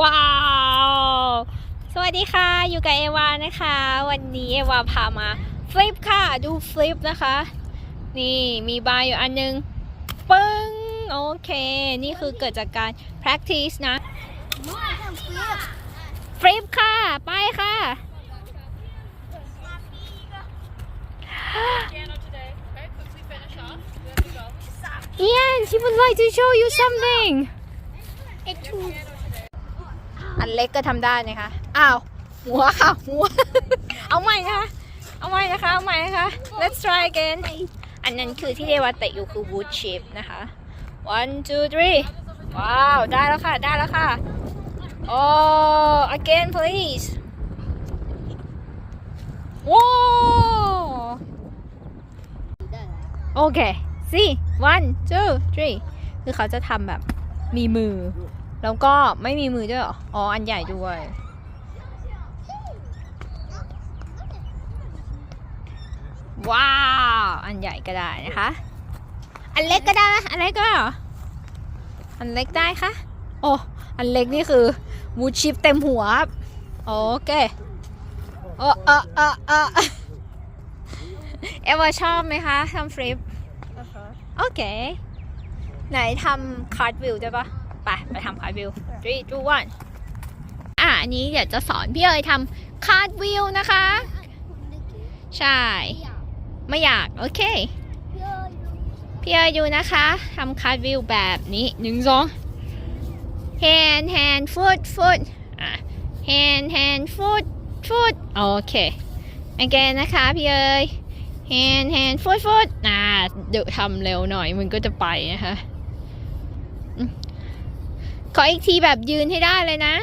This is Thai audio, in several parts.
ว้าว สวัสดีค่ะ อยู่กับเอวานะคะ วันนี้เอวาพามาฟลิปค่ะ ดูฟลิปนะคะ นี่มีบาร์อยู่อันนึง ปึ้ง โอเค นี่คือเกิดจากการ practice นะ ฟลิปค่ะ ไปค่ะ Ian, she would like to show you something. นเล็กก็ทำได้นะคะ อ้าว หัวค่ะ หัว เอาใหม่นะคะเอาใหม่นะคะ เอาใหม่นะคะ let's try again อันนั้นคือที่เรียกว่าเตะอยู่คือ wood chip นะคะ one two three ว้าว ได้แล้วค่ะ ได้แล้วค่ะ oh again please ว้าว โอเค see one two three คือเขาจะทำแบบมีมือ แล้วก็ไม่มีมือด้วยเหรอ อ๋อ อันใหญ่ด้วย ว้าว อันใหญ่ก็ได้นะคะ อันเล็กก็ได้ไหมอันเล็กก็ได้เหรอ อันเล็กได้คะโอ้อันเล็กนี่คือวูดชิปเต็มหัวครับ โอเคโอ้เออเออเออเอวาชอบไหมคะทำฟลิปโอเค ไหนทำคาร์ดวิวได้ปะ ไปไปทำคาร์ดวิว three two one อะอันนี้เดี๋ยวจะสอนพี่เอ๋ยทำคาร์ดวิวนะคะ ใช่ ไม่อยาก โอเค พี่เอ๋ยดูนะคะทำคาร์ดวิวแบบนี้หนึ่งสอง hand hand foot foot อะ hand hand foot foot โอเค again นะคะพี่เอ๋ย hand hand foot foot อ่าเดี๋ยวทำเร็วหน่อยมันก็จะไปนะคะ ขออีกทีแบบยืนให้ได้เลยนะ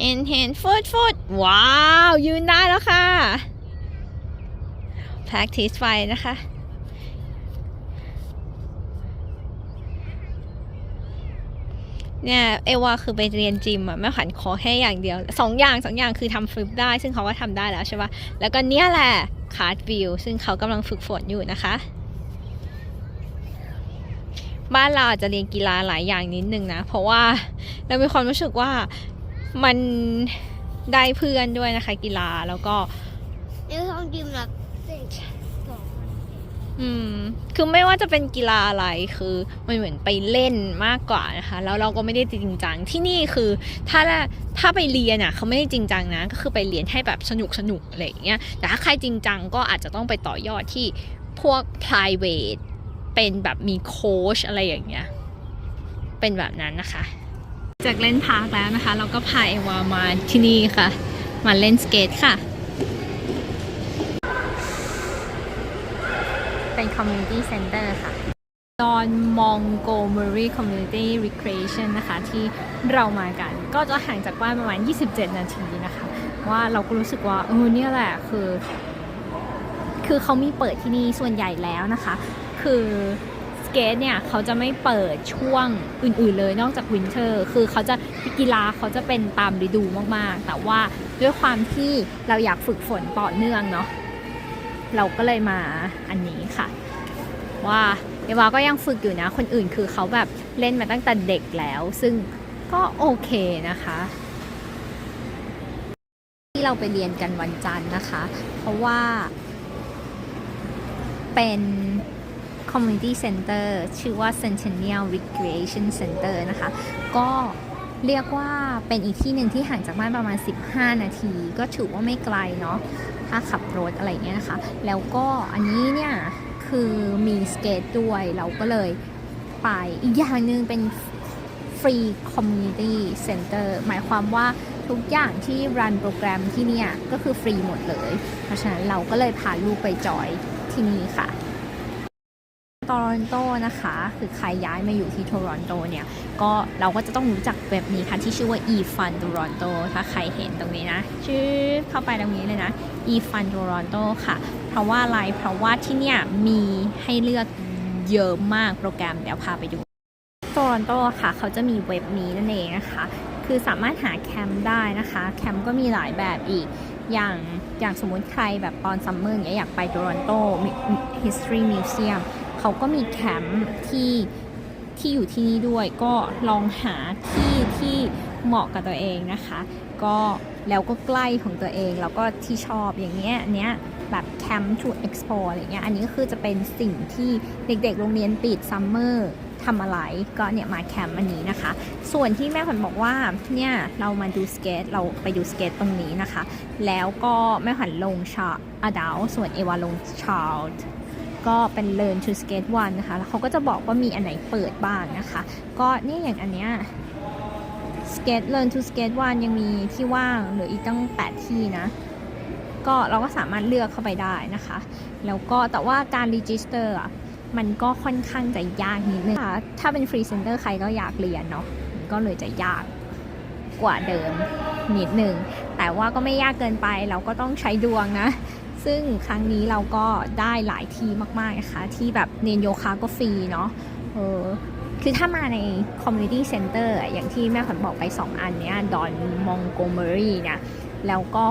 hand hand foot foot ว้าว ยืนได้แล้วค่ะ practice ไปนะคะ เนี่ย เอวาคือไปเรียนจิมอะแม่ขันขอแค่อย่างเดียวสองอย่างสองอย่างคือทำฟลิปได้ ซึ่งเขาก็ทำได้แล้วใช่ปะแล้วก็เนี่ยแหละคาร์ดวิวซึ่งเขากำลังฝึกฝนอยู่นะคะ บ้านเราอาจจะเรียนกีฬาหลายอย่างนิดนึงนะ เพราะว่าเรามีความรู้สึกว่ามันได้เพื่อนด้วยนะคะ กีฬาแล้วก็เดี๋ยวต้องดิมแบบสิบสองอืม คือไม่ว่าจะเป็นกีฬาอะไรคือมันเหมือนไปเล่นมากกว่านะคะ แล้วเราก็ไม่ได้จริงจังที่นี่คือถ้าถ้าไปเรียนอะเขาไม่ได้จริงจังนะ ก็คือไปเรียนให้แบบสนุกสนุกอะไรอย่างเงี้ยแต่ถ้าใครจริงจังก็อาจจะต้องไปต่อยอดที่พวก private เป็นแบบมีโค้ชอะไรอย่างเงี้ย เป็นแบบนั้นนะคะ จากเล่นพาร์คแล้วนะคะ เราก็พาเอวามาที่นี่ค่ะ มาเล่นสเกตค่ะ เป็น community center ค่ะดอนมองโกเมอรี่ community recreation นะคะ ที่เรามากัน ก็จะห่างจากบ้านประมาณ 27 นาทีนะคะ ว่าเราก็รู้สึกว่าเออเนี่ยแหละคือคือเขามีเปิดที่นี่ส่วนใหญ่แล้วนะคะ คือสเกตเนี่ยเขาจะไม่เปิดช่วงอื่นๆเลยนอกจากวินเทอร์คือเขาจะกีฬาเขาจะเป็นตามฤดูมากๆ แต่ว่าด้วยความที่เราอยากฝึกฝนต่อเนื่องเนาะเราก็เลยมาอันนี้ค่ะ ว่าเอวาก็ยังฝึกอยู่นะ คนอื่นคือเขาแบบเล่นมาตั้งแต่เด็กแล้ว ซึ่งก็โอเคนะคะ ที่เราไปเรียนกันวันจันทร์นะคะ เพราะว่าเป็น community center ชื่อว่า Centennial Recreation Center นะคะ ก็เรียกว่าเป็นอีกที่หนึ่งที่ห่างจากบ้านประมาณ 15 นาที ก็ถือว่าไม่ไกลเนาะถ้าขับรถอะไรเงี้ยนะคะ แล้วก็อันนี้เนี่ย คือมีสเกตด้วย เราก็เลยไปอีกอย่างหนึ่งเป็นฟรีคอมมูนิตี้เซ็นเตอร์หมายความว่าทุกอย่างที่รันโปรแกรมที่เนี่ยก็คือฟรีหมดเลย เพราะฉะนั้นเราก็เลยพาลูกไปจอยที่นี่ค่ะ โตรอนโตนะคะ คือใครย้ายมาอยู่ที่โตรอนโตเนี่ย ก็เราก็จะต้องรู้จักเว็บนี้ค่ะที่ชื่อว่า eFun Toronto ถ้าใครเห็นตรงนี้นะ ชื่อเข้าไปตรงนี้เลยนะ eFun Toronto ค่ะ เพราะว่าอะไรเพราะว่าที่เนี่ยมีให้เลือกเยอะมากโปรแกรมเดี๋ยวพาไปดูโตรอนโตค่ะ เขาจะมีเว็บนี้นั่นเองนะคะ คือสามารถหาแคมป์ได้นะคะ แคมป์ก็มีหลายแบบอีกอย่างอย่างสมมุติใครแบบตอนซัมเมอร์อยางเงี้ยอยากไปโตรอนโต History Museum เขาก็มีแคมป์ที่ที่อยู่ที่นี่ด้วยก็ลองหาที่ที่เหมาะกับตัวเองนะคะ ก็แล้วก็ใกล้ของตัวเองแล้วก็ที่ชอบอย่างเงี้ยอันเนี้ยแบบ Camp to Explore อะไรเงี้ยอันนี้ก็คือจะเป็นสิ่งที่เด็กๆ โรงเรียนปิดซัมเมอร์ทำอะไรก็เนี่ยมาแคมป์อันนี้นะคะ ส่วนที่แม่ขวัญบอกว่าเนี่ยเรามาดูสเกตเราไปดูสเกตตรงนี้นะคะ แล้วก็แม่ขวัญลงชาอดาวส่วนเอวาลงชาร์ ก็เป็น learn to skate one นะคะ แล้วเขาก็จะบอกว่ามีอันไหนเปิดบ้างนะคะ ก็เนี่ยอย่างอันเนี้ย skate learn to Skate 1 ยังมีที่ว่างเหลืออีกตั้ง 8 ที่นะ ก็เราก็สามารถเลือกเข้าไปได้นะคะ แล้วก็แต่ว่าการ register อะมันก็ค่อนข้างจะยากนิดนึงถ้าเป็น free center ใครก็อยากเรียนเนาะก็เลยจะยากกว่าเดิมนิดนึง แต่ว่าก็ไม่ยากเกินไป เราก็ต้องใช้ดวงนะ ซึ่งครั้งนี้เราก็ได้หลายที่มากๆนะคะ ที่แบบเรียนโยคะก็ฟรีเนาะเออคือถ้ามาใน community center อะอย่างที่แม่ขวัญบอกไป 2 อันเนี้ยดอนมองโกเมอรี่เนี่ยแล้วก็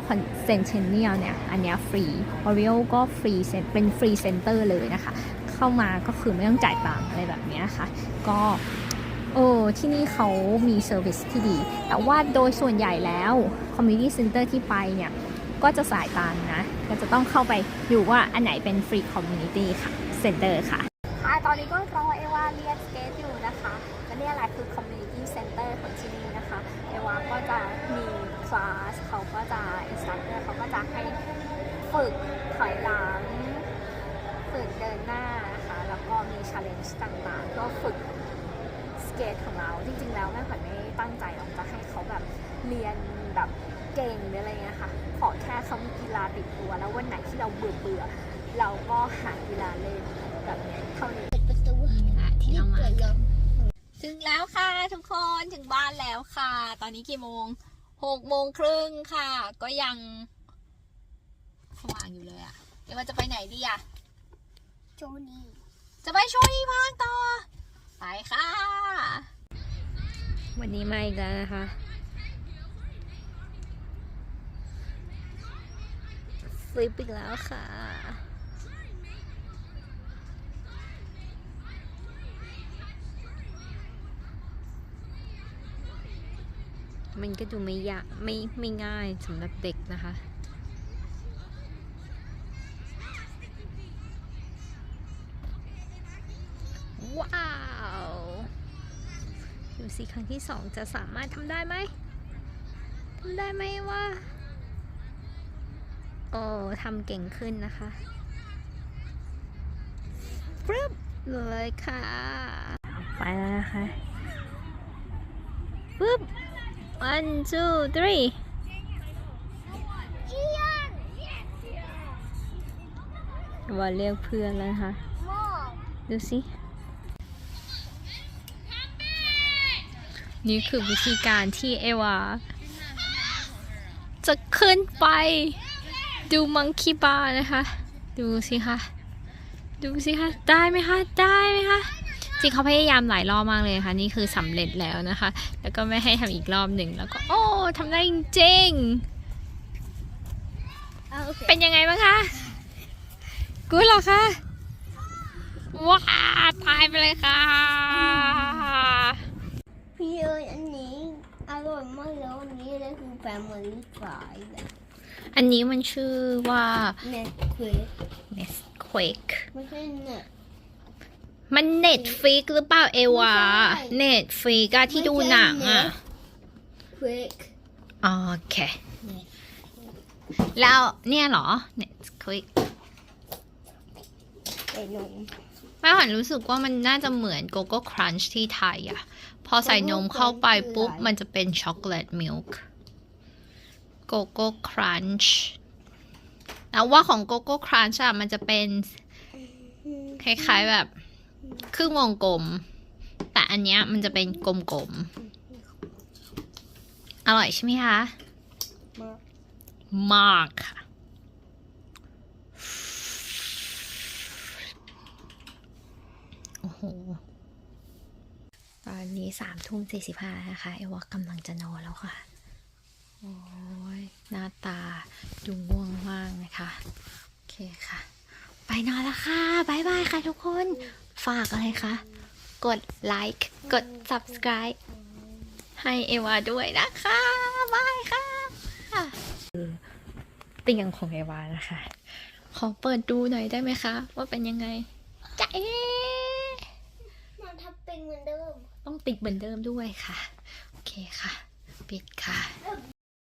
เซนเทเนียลเนี่ย อันเนี้ยฟรีออริโอก็ฟรีเป็นฟรีเซ็นเตอร์เลยนะคะ เข้ามาก็คือไม่ต้องจ่ายตังค์อะไรแบบเนี้ยค่ะ ก็เออที่นี่เขามีเซอร์วิสที่ดี แต่ว่าโดยส่วนใหญ่แล้ว community center ที่ไปเนี่ย ก็จะสายตังนะ ก็จะต้องเข้าไปดูว่าอันไหนเป็นฟรีคอมมูนิตี้ค่ะเซ็นเตอร์ค่ะค่ะ ตอนนี้ก็รอเอวาเรียนสเกตอยู่นะคะและนี่ยแหละคือคอมมูนิตี้เซ็นเตอร์ของที่นี่นะคะ เอวาก็จะมีคลาสเขาก็จะอินสตรัคเตอร์เขาก็จะให้ฝึกถอยหลังฝึกเดินหน้านะคะแล้วก็มีช l เลนจ์ต่างๆ ก็ฝึกสเกตของเราจริงๆแล้วแม่ขวัญไม่ตั้งใจหรอกจะให้เขาแบบเรียนแบบ เก่งหรืออะไรเงี้ยค่ะ ขอแค่เขามีกีฬาติดตัว แล้ววันไหนที่เราเบื่อเบื่อๆเราก็หากีฬาเล่นแบบเนี้ยเท่านี้ปิดประตูที่เรามาเปิดลงถึงแล้วค่ะทุกคนถึงบ้านแล้วค่ะ ตอนนี้กี่โมงหกโมงครึ่งค่ะ ก็ยังสว่างอยู่เลยอะเดี๋ยวว่าจะไปไหนดีอะโจนี่จะไปช่วยที่พักต่อไปค่ะ วันนี้มาอีกแล้วนะคะฟ ลิปอีกแล้วค่ะ มันก็ดูไม่ยากไม่ไม่ง่ายสำหรับเด็กนะคะว้าวดูสิครั้งที่สองจะสามารถทำได้ไหมทำได้ไหมวะ โอ้ทำเก่งขึ้นนะคะปรึบเลยค่ะ ไปแล้วนะคะปึ๊บ one two three ว่าเรียกเพื่อนแล้วนะคะ ดูสิ นี่คือวิธีการที่เอวา จะขึ้นไป ดูมังคีบาร์นะคะ ดูสิคะดูสิคะได้ไหมคะได้ไหมคะจริงเขาพยายามหลายรอบมากเลยค่ะนี่คือสำเร็จแล้วนะคะ แล้วก็ไม่ให้ทำอีกรอบหนึ่งแล้วก็โอ้ทำได้จริงเอาโอเคๆเป็นยังไงบ้างคะกูดเหรอคะว้าตายไปเลยค่ะพี่เอ๋ยอันนี้อร่อยมากแล้วอันนี้เลยคือแฟมิลี่ฟรายแบบ อันนี้มันชื่อว่าเน็ตควิก Nesquik ไม่ใช่เน็ตมัน Netflix หรือเปล่าเอวาไม่ใช่ Netflix อะที่ดูหนังอะควิกโอเค แล้วเนี่ยเหรอ Nesquik ไอ้นมแม่หันรู้สึกว่ามันน่าจะเหมือน g o g o Crunch ที่ไทยอะพอใส่นมเข้าไปปุ๊บ มันจะเป็นช็อกโกแลตมิลค์ g o g o Crunch แต่ว่าของ g o g o Crunch อะมันจะเป็นคล้ายๆแบบครึ่งวงกลม แต่อันเนี้ยมันจะเป็นกลมๆ อร่อยใช่ไหมคะมากมากค่ะโอ้โห ตอนนี้สามทุ่มสี่สิบห้านะคะเอวากำลังจะนอนแล้วค่ะ โอ้ยหน้าตาดูง่วงมากนะคะ โอเคค่ะ ไปนอนแล้วค่ะบายบายค่ะทุกคน ฝากอะไรคะ กดไลค์ กด subscribe ให้เอวาด้วยนะคะบายค่ะเตียงของเอวานะคะ ขอเปิดดูหน่อยได้ไหมคะ ว่าเป็นยังไงจ๊ะเอ๊ะมันทำเป็นเหมือนเดิม ต้องปิดเหมือนเดิมด้วยค่ะ โอเคค่ะ ปิดค่ะ